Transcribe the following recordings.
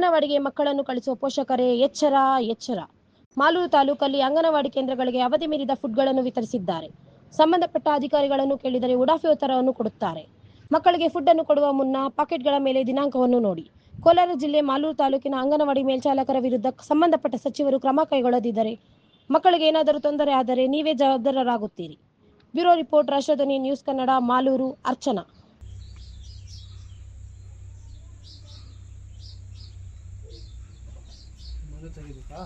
ಅಂಗನವಾಡಿಗೆ ಮಕ್ಕಳನ್ನು ಕಳಿಸುವ ಪೋಷಕರೇ, ಎಚ್ಚರ ಎಚ್ಚರ. ಮಾಲೂರು ತಾಲೂಕಲ್ಲಿ ಅಂಗನವಾಡಿ ಕೇಂದ್ರಗಳಿಗೆ ಅವಧಿ ಮೀರಿದ ಫುಡ್ಗಳನ್ನು ವಿತರಿಸಿದ್ದಾರೆ. ಸಂಬಂಧಪಟ್ಟ ಅಧಿಕಾರಿಗಳನ್ನು ಕೇಳಿದರೆ ಉಡಾಫೆ ಉತ್ತರವನ್ನು ಕೊಡುತ್ತಾರೆ. ಮಕ್ಕಳಿಗೆ ಫುಡ್ ಅನ್ನು ಕೊಡುವ ಮುನ್ನ ಪಾಕೆಟ್ಗಳ ಮೇಲೆ ದಿನಾಂಕವನ್ನು ನೋಡಿ. ಕೋಲಾರ ಜಿಲ್ಲೆ ಮಾಲೂರು ತಾಲೂಕಿನ ಅಂಗನವಾಡಿ ಮೇಲ್ಚಾಲಕರ ವಿರುದ್ಧ ಸಂಬಂಧಪಟ್ಟ ಸಚಿವರು ಕ್ರಮ ಕೈಗೊಳ್ಳದಿದ್ದರೆ ಮಕ್ಕಳಿಗೆ ಏನಾದರೂ ತೊಂದರೆ ಆದರೆ ನೀವೇ ಜವಾಬ್ದಾರರಾಗುತ್ತೀರಿ. Bureau report, Rashtradhwani news Kannada, Malur, Archana. ಮನೆ ತೆಗಿಬೇಕಾ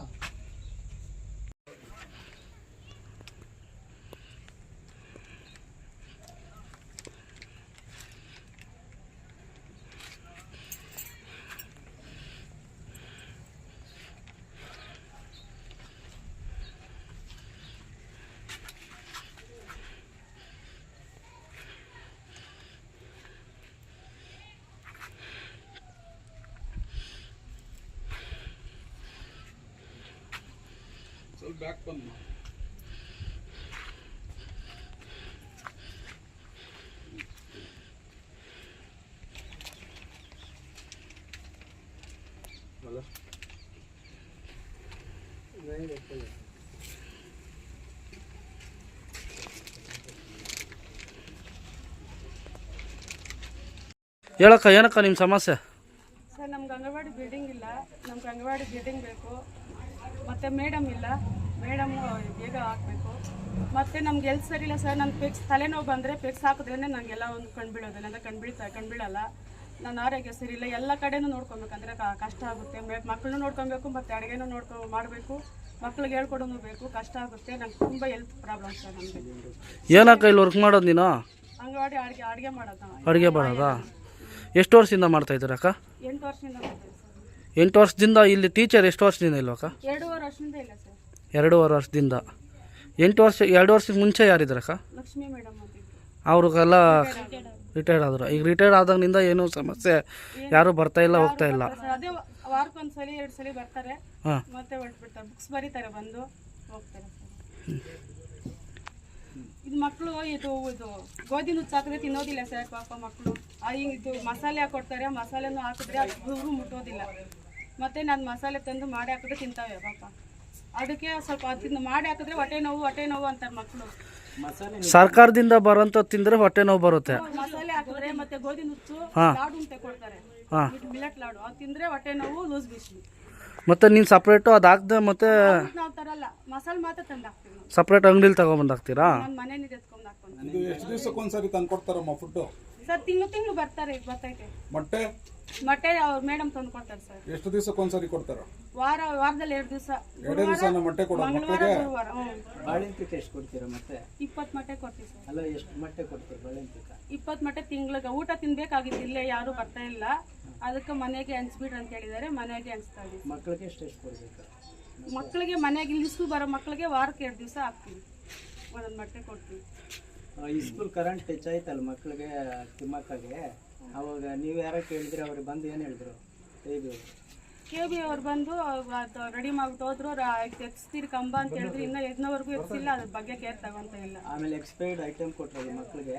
ಸ್ವಲ್ಪ ಬ್ಯಾಕ್ ಬಂದು ಹೇಳಕ್ಕ ಏನಕ್ಕ ನಿಮ್ಮ ಸಮಸ್ಯೆ? ಸರ್ ನಮ್ಗೆ ಅಂಗನವಾಡಿ ಬಿಲ್ಡಿಂಗ್ ಇಲ್ಲ. ನಮ್ಗೆ ಅಂಗನವಾಡಿ ಬಿಲ್ಡಿಂಗ್ ಬೇಕು. ಮತ್ತು ಮೇಡಮ್ ಇಲ್ಲ. ಮೇಡಮ್ ಬೇಗ ಹಾಕಬೇಕು ಮತ್ತು ನಮ್ಗೆ ಎಲ್ಲಿ ಸರಿ ಇಲ್ಲ ಸರ್ ನನ್ನ ಪೆಕ್ಸ್ ತಲೆನೋವು ಬಂದರೆ ಪೆಕ್ಸ್ ಹಾಕಿದ್ರೇ ನನಗೆಲ್ಲ ಒಂದು ಕಣ್ಬೀಳೋದಿಲ್ಲ ಅಂದರೆ ಕಣ್ಬೀಳ್ತಾ ಕಣ್ಬಿಡಲ್ಲ ನನ್ನ ಆರೋಗ್ಯ ಸರಿ ಇಲ್ಲ. ಎಲ್ಲ ಕಡೆನೂ ನೋಡ್ಕೊಬೇಕಂದ್ರೆ ಕಷ್ಟ ಆಗುತ್ತೆ. ಮಕ್ಕಳನ್ನೂ ನೋಡ್ಕೊಬೇಕು ಮತ್ತು ಅಡುಗೆನೂ ನೋಡ್ಕೊ ಮಾಡಬೇಕು. ಮಕ್ಳಿಗೆ ಹೇಳ್ಕೊಡೋನು ಬೇಕು. ಕಷ್ಟ ಆಗುತ್ತೆ. ನಂಗೆ ತುಂಬ ಹೆಲ್ತ್ ಪ್ರಾಬ್ಲಮ್ ಸರ್ ನಮಗೆ. ಏನಕ್ಕ ಇಲ್ಲಿ ವರ್ಕ್ ಮಾಡೋದು ನೀನು? ಅಂಗವಾಡಿ ಅಡುಗೆ ಅಡುಗೆ ಮಾಡೋದು. ಅಡುಗೆ ಮಾಡೋದಾ? ಎಷ್ಟು ವರ್ಷದಿಂದ ಮಾಡ್ತಾ ಅಕ್ಕ ಎಂಟು ವರ್ಷದಿಂದ ಎಂಟು ವರ್ಷದಿಂದ ಇಲ್ಲಿ ಟೀಚರ್ ಎಷ್ಟು ವರ್ಷದಿಂದ ಇಲ್ವಕ್ಕ ಎರಡೂವರೆ ವರ್ಷದಿಂದ ಇಲ್ಲ ಸರ್. ಎರಡೂವರೆ ವರ್ಷದಿಂದ. ಎಂಟು ವರ್ಷ ಎರಡು ವರ್ಷಕ್ಕೆ ಮುಂಚೆ ಯಾರಿದ್ರಕ್ಕ ಲಕ್ಷ್ಮಿ ಮೇಡಮ್ ಅವ್ರಿಗೆಲ್ಲ ರಿಟೈರ್ಡ್ ಆದರು. ಈಗ ರಿಟೈರ್ಡ್ ಆದಾಗಿನಿಂದ ಏನೂ ಸಮಸ್ಯೆ ಯಾರೂ ಬರ್ತಾ ಇಲ್ಲ ಹೋಗ್ತಾ ಇಲ್ಲ. ಅದೇ ವಾರಕ್ಕೆ ಒಂದ್ಸಲಿ ಎರಡು ಸಲ ಬರ್ತಾರೆ. ಹಾಂ. ಮತ್ತೆ ಹೊರಟ್ಬಿಡ್ತಾರೆ. ಬುಕ್ಸ್ ಬರೀತಾರೆ ಬಂದು ಹೋಗ್ತಾರೆ ಇದು ಮಕ್ಕಳು ಇದು ಇದು ಗೋಧಿ ನುಚ್ಚು ಹಾಕಿದ್ರೆ ತಿನ್ನೋದಿಲ್ಲ ಸರ್ ಪಾಪ ಮಕ್ಕಳು ಇದು ಮಸಾಲೆ ಹಾಕೊಡ್ತಾರೆ ಮಸಾಲೆನೂ ಹಾಕಿದ್ರೆ ಅದು ಮುಟ್ಟೋದಿಲ್ಲ. ಮತ್ತೆ ನಾನು ಮಸಾಲೆ ತಂದು ಮಾಡಿ ಹಾಕಿದ್ರೆ ತಿಂತಾವೆ ಪಾಪ. ಅದಕ್ಕೆ ಸ್ವಲ್ಪ ಅದನ್ನ ಮಾಡಿ ಹಾಕಿದ್ರೆ ಹೊಟ್ಟೆ ನೋವು ಹೊಟ್ಟೆ ನೋವು ಅಂತಾರೆ ಮಕ್ಕಳು ಸರ್ಕಾರದಿಂದ ಬರೋಂಥ ತಿಂದ್ರೆ ಹೊಟ್ಟೆ ನೋವು ಬರುತ್ತೆ. ಮಸಾಲೆ ಹಾಕಿದ್ರೆ ಮತ್ತೆ ಗೋಧಿ ನುಚ್ಚು. ಲಾಡು ಅಂತ ಕೊಡ್ತಾರೆ. ಮಿಲೆಟ್ ಲಾಡು. ಅದು ತಿಂದ್ರೆ ಹೊಟ್ಟೆ ನೋವು ಲೂಸ್ ಬಿಸಿ. ಮತ್ತೆ ನೀನ್ ಸಪ್ರೇಟು ಅದು ಹಾಕ್ದೆ ಮತ್ತೆ ನಾವು ತರಲ್ಲ. ಮಸಾಲೆ ಮಾತ್ರ ತಂದು ಹಾಕ್ತೀವಿ ಸಪ್ರೇಟ್ ಅಂಗಡಿಲಿ ತಗೊಬಂದು ಹಾಕ್ತೀರಾ? ನಾನು ಮನೇಲಿ ಎತ್ಕೊಂಡು ಹಾಕೊಂಡು ಇದು ಎಷ್ಟು ದಿವಸಕ್ಕೆ ಒಂದ್ಸರಿ ತಂದು ಕೊಡ್ತಾರಮ್ಮ ಫುಡ್ಡು ಸರ್ ತಿಂಗಳು ತಿಂಗಳು ಬರ್ತಾರೆ ಈಗ ಬರ್ತೈತೆ. ಮೊಟ್ಟೆ? ಮೊಟ್ಟೆ ಅವ್ರ ಮೇಡಮ್ ತಂದು ಕೊಡ್ತಾರೆ ಸರ್. ಎಷ್ಟು ದಿವಸಕ್ಕೆ ಒಂದ್ಸರಿ ಕೊಡ್ತಾರ? ವಾರ ವಾರದಲ್ಲಿ ಎರಡು ದಿವಸ. ಎರಡೇ ದಿವಸ ಮೊಟ್ಟೆ ಕೊಡೋ ಮಂಗಳವಾರ ಮಕ್ಕಳಿಗೆ ಗುರುವಾರ ಹ್ಞೂ ಬಾಳೆಂತಿಕ ಎಷ್ಟು ಕೊಡ್ತೀರಾ ಮತ್ತೆ? ಇಪ್ಪತ್ತು ಮೊಟ್ಟೆ ಕೊಡ್ತೀವಿ ಸರ್. ಅಲ್ಲ ಎಷ್ಟು ಮೊಟ್ಟೆ ಕೊಡ್ತೀರಾ ಬಾಳೆಂತಿಕ ಇಪ್ಪತ್ತು ಮೊಟ್ಟೆ ತಿಂಗ್ಳಿಗೆ. ಊಟ ತಿನ್ಬೇಕಾಗಿತ್ತು ಇಲ್ಲೇ ಯಾರು ಬರ್ತಾ ಇಲ್ಲ. ಅದಕ್ಕೆ ಮನೆಗೆ ಹಂಚ್ಬಿಡ್ರಿ ಅಂತ ಹೇಳಿದಾರೆ ಮನೆಗೆ ಹಂಚ್ತಾ ಇದೀವಿ ಮಕ್ಕಳಿಗೆ ಎಷ್ಟು ಎಷ್ಟು ಕೊಡ್ಬೇಕು? ಮಕ್ಕಳಿಗೆ ಮನೆಗೆ ಇಲ್ಲಿ ಸ್ಕೂಲ್ ಬರೋ ಮಕ್ಕಳಿಗೆ ವಾರಕ್ಕೆ ಎರಡು ದಿವಸ ಹಾಕ್ತೀವಿ. ಒಂದೊಂದು ಮೊಟ್ಟೆ ಕೊಡ್ತೀವಿ. ಆ, ಈ ಸ್ಕೂಲ್ ಕರೆಂಟ್ ಹೆಚ್ಚಾಯ್ತಲ್ಲ ಮಕ್ಕಳಿಗೆ ತಿಮ್ಮಕ್ಕಗೆ? ಅವಾಗ ನೀವು ಯಾರೋ ಕೇಳಿದ್ರೆ ಅವ್ರಿಗೆ ಬಂದು ಏನು ಹೇಳಿದ್ರು? ಹೇಗೆ? ಕೆ ಬಿ ಅವ್ರು ಬಂದು ಅದು ರೆಡಿ ಮಾಡ್ಬಿಟ್ಟು ಹೋದ್ರು ಎಕ್ಸ್ತೀರಿ ಕಂಬ ಅಂತ ಹೇಳಿದ್ರು. ಇನ್ನ ಎದ್ನವರೆಗೂ ಎಕ್ಸಿಲ್ಲ ಅದ್ರ ಬಗ್ಗೆ ಕೇರ್ ತಗೊಂತ ಇಲ್ಲ. ಆಮೇಲೆ ಎಕ್ಸ್ಪೈರ್ಡ್ ಐಟಮ್ ಕೊಟ್ರಲ್ಲ ಮಕ್ಕಳಿಗೆ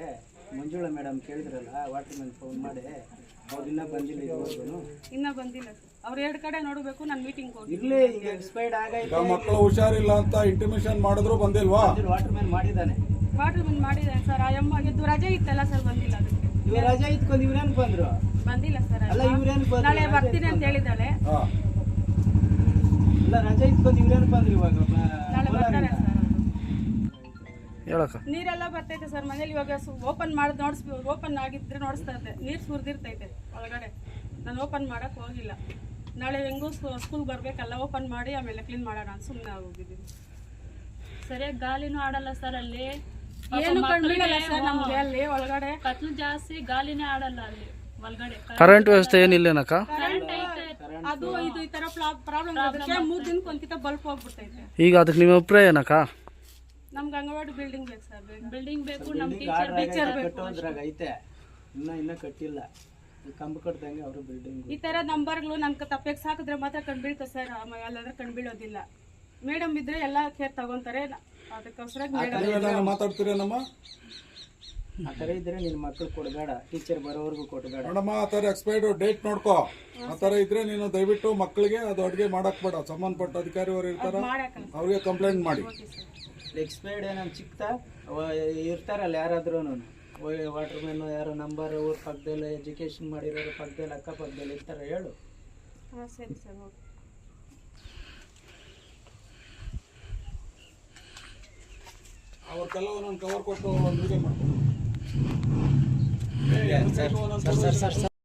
ಮಂಜುಳಾ ಮೇಡಮ್ ಕೇಳಿದ್ರಲ್ಲ ವಾಟರ್ ಮ್ಯಾನ್ ಫೋನ್ ಮಾಡಿ. ಅವ್ರು ಇನ್ನ ಬಂದಿಲ್ಲ ಇದುವರೆಗೂ. ಇನ್ನ ಬಂದಿಲ್ಲ. ಸರ್ ಅವ್ರು ಎರಡು ಕಡೆ ನೋಡಬೇಕು ನಾನು ಮೀಟಿಂಗ್ ಹೋಗಿ ಇರ್ಲಿ ಈಗ ಎಕ್ಸ್ಪೈರ್ಡ್ ಆಗೈತೆ. ಮಕ್ಕಳು ಹುಷಾರಿಲ್ಲ ಅಂತ ಇಂಟಿಮೇಷನ್ ಮಾಡಿದ್ರು ಬಂದಿಲ್ವಾ? ವಾಟರ್ ಮ್ಯಾನ್ ಮಾಡಿದ್ದಾನೆ. ವಾಟರ್ ಬಿಲ್ ಮಾಡಿದೆ ಸರ್. ಆ ಎಮ್ಮ ಗೆದ್ದು ರಜೆ ಇತ್ತಲ್ಲ ಸರ್ ಬಂದಿಲ್ಲ ಅದಕ್ಕೆ ರಜೆ ಇತ್ಕೊಂಡು ಇವ್ರೇನ್ ಬಂದ್ರು? ಬಂದಿಲ್ಲ ಸರ್ ಅಲ್ಲ. ಇವ್ರೇನು ಬಂದ್ರು? ನಾಳೆ ಬರ್ತೀನಿ ಅಂತ ಹೇಳಿದಾಳೆ ಹಾ. ಇಲ್ಲ ರಜೆ ಇತ್ಕೊಂಡು ಇವ್ರೇನ್ ಬಂದ್ರು ಇವಾಗ? ನಾಳೆ ಬರ್ತಾರೆ ಸರ್. ಹೇಳಕ್ಕ. ನೀರೆಲ್ಲ ಬರ್ತೈತೆ ಸರ್ ಮನೇಲಿ ಇವಾಗ ಓಪನ್ ಮಾಡಿ ನೋಡ್ಸ್ ಓಪನ್ ಆಗಿದ್ರೆ ನೋಡಿಸ್ತಾ ಇದ್ದೆ ನೀರು ಸುರಿದಿರ್ತೈತೆ ಒಳಗಡೆ. ನಾನು ಓಪನ್ ಮಾಡಕ್ ಹೋಗಿಲ್ಲ. ನಾಳೆ ಹೆಂಗೂ ಸ್ಕೂಲ್ ಬರ್ಬೇಕಲ್ಲ ಓಪನ್ ಮಾಡಿ ಆಮೇಲೆ ಕ್ಲೀನ್ ಮಾಡೋಣ ಅಂತ ಸುಮ್ಮನೆ ಆಗೋಗಿದ್ದೀನಿ ಸರಿಯಾಗಿ ಗಾಳಿನೂ ಆಡಲ್ಲ ಸರ್ ಅಲ್ಲಿ. ಏನು ಕಂಡಿಲ್ಲ ಸರ್ ನಮ್ಗೆ ಅಲ್ಲಿ ಒಳಗಡೆ. ಕತ್ಲು ಜಾಸ್ತಿ ಗಾಲಿನೇ ಆಡಲ್ಲ ಅಲ್ಲಿ ಒಳಗಡೆ. ಕರೆಂಟ್ ವ್ಯವಸ್ಥೆ ಏನಿಲ್ಲ ಕರೆಂಟ್ ಅದು ಇದು ಈ ತರ ಪ್ರಾಬ್ಲಮ್ ಅದಕ್ಕೆ ಮೂರ್ ದಿನಕ್ಕೆ ಒಂದ್ಕಿತ ಬಲ್ಪ್ ಹೋಗ್ಬಿಡ್ತೈತೆ. ಈಗ ಅದಕ್ಕೆ ನಿಮ್ಮ ಅಭಿಪ್ರಾಯ ಏನಕ್ಕ? ನಮ್ಗೆ ಅಂಗನವಾಡಿ ಬಿಲ್ಡಿಂಗ್ ಬೇಕು ಸರ್. ಬಿಲ್ಡಿಂಗ್ ಬೇಕು ನಮ್ ಟೀಚರ್ ಕಟ್ಟೋದ್ರಾಗ ಐತೆ ಇನ್ನ ಇನ್ನ ಕಟ್ಟಿಲ್ಲ. ಈ ಕಂಬ ಕಟ್ದಂಗೆ ಅವರು ಬಿಲ್ಡಿಂಗ್ ಈ ತರ ನಂಬರ್ಗಳು ನನ್ ತಪ್ಪೆಗೆ ಸಾಕಿದ್ರೆ ಮಾತ್ರ ಕಂಡ್ಬೀಳ್ತದೆ ಸರ್. ಎಲ್ಲಾದ್ರೂ ಕಂಡ್ಬೀಳೋದಿಲ್ಲ ಮೇಡಮ್ ಇದ್ರೆ ಎಲ್ಲ ಕೇರ್ ತಗೊಂತಾರೆ. ಅದಕ್ಕೋಸ್ಕರ ಮಾತಾಡ್ತೀರೇನಮ್ಮ ಆ ಥರ ಇದ್ರೆ ನಿನ್ನ ಮಕ್ಳು ಕೊಡಬೇಡ ಟೀಚರ್ ಬರೋವರೆಗೂ ಕೊಡಬೇಡ. ನೋಡಮ್ಮ ಆ ಥರ ಎಕ್ಸ್ಪೈರ್ಡ್ ಡೇಟ್ ನೋಡ್ಕೋ. ಆ ಥರ ಇದ್ರೆ ನೀನು ದಯವಿಟ್ಟು ಮಕ್ಕಳಿಗೆ ಅದು ಅಡುಗೆ ಮಾಡಕ್ ಬೇಡ. ಸಂಬಂಧಪಟ್ಟ ಅಧಿಕಾರಿ ಅವರು ಇರ್ತಾರ ಅವ್ರಿಗೆ ಕಂಪ್ಲೇಂಟ್ ಮಾಡಿ. ಎಕ್ಸ್ಪೈರ್ಡ್ ಏನೋ ಚಿಕ್ತಾ ಇರ್ತಾರಲ್ಲ ಯಾರಾದ್ರೂ ವಾಟರ್ ಮ್ಯಾನ್ ಯಾರು ನಂಬರ್ ಊರ ಪಕ್ಕದಲ್ಲಿ ಎಜುಕೇಶನ್ ಮಾಡಿರೋರು ಪಕ್ಕದಲ್ಲಿ ಅಕ್ಕಪಕ್ಕದಲ್ಲಿ ಇರ್ತಾರೆ ಹೇಳು. ಹಾಂ ಸರಿ ಸರ್ ಓಕೆ ಒಂದೊಂದು ಕವರ್ ಕೊಟ್ಟು ಒಂದು ವಿಡಿಯೋ ಮಾಡ್ತೀನಿ. Sir sir sir